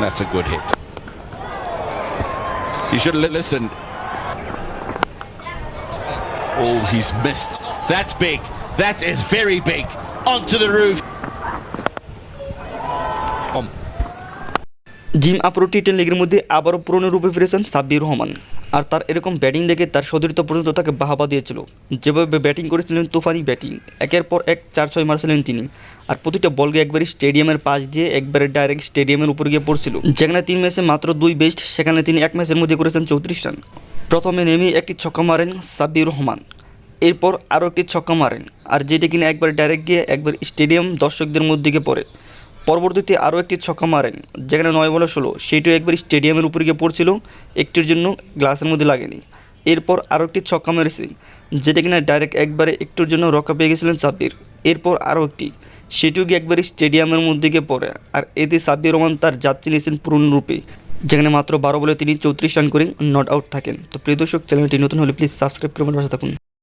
That's a good hit. You should have listened. Oh, he's missed. That's big. That is very big. Onto the roof. Zim Afro T ten লিগের মধ্যে আবারও পুরনো রূপে ফিরেছেন সাব্বির রহমান আর তার এরকম ব্যাটিং দেখে তার সতীর্থ পর্যন্ত তাকে বাহাবা দিয়েছিল। যেভাবে ব্যাটিং করেছিলেন তুফানি ব্যাটিং, একের পর এক চার ছয় মারছিলেন তিনি। আর প্রতিটা বলকে একবারে স্টেডিয়ামের পাশ দিয়ে একবারে ডাইরেক্ট স্টেডিয়ামের উপর গিয়ে পড়ছিল। যেখানে তিন ম্যাচে মাত্র দুই বেস্ট, সেখানে তিনি এক ম্যাচের মধ্যে করেছেন চৌত্রিশ রান। প্রথমে নেমে একটি ছক্কা মারেন সাব্বির রহমান। এরপর আরও একটি ছক্কা মারেন, আর যেটি কিনা একবার ডাইরেক্ট গিয়ে একবার স্টেডিয়াম দর্শকদের মধ্যে গিয়ে পড়ে। পরবর্তীতে আরও একটি ছক্কা মারেন, যেখানে নয় বলে ষোলো। সেইটিও একবার স্টেডিয়ামের উপরে গিয়ে পড়ছিল, একটির জন্য গ্লাসের মধ্যে লাগেনি। এরপর আরও একটি ছক্কা মেরেছে, যেটা কিনা ডাইরেক্ট একবারে একটুর জন্য রক্ষা পেয়ে গেছিলেন সাব্বির। এরপর আরও একটি, সেটিও গিয়ে একবারে স্টেডিয়ামের মধ্যে গিয়ে পড়ে, আর এতে সাব্বির রহমান তার যাত্রী নিয়েছেন পূর্ণরূপে যেখানে মাত্র বারো বলে তিনি চৌত্রিশ রান করে নট আউট থাকেন। তো প্রিয় দর্শক, চ্যানেলটি নতুন হলে প্লিজ সাবস্ক্রাইব করে পাশে থাকুন।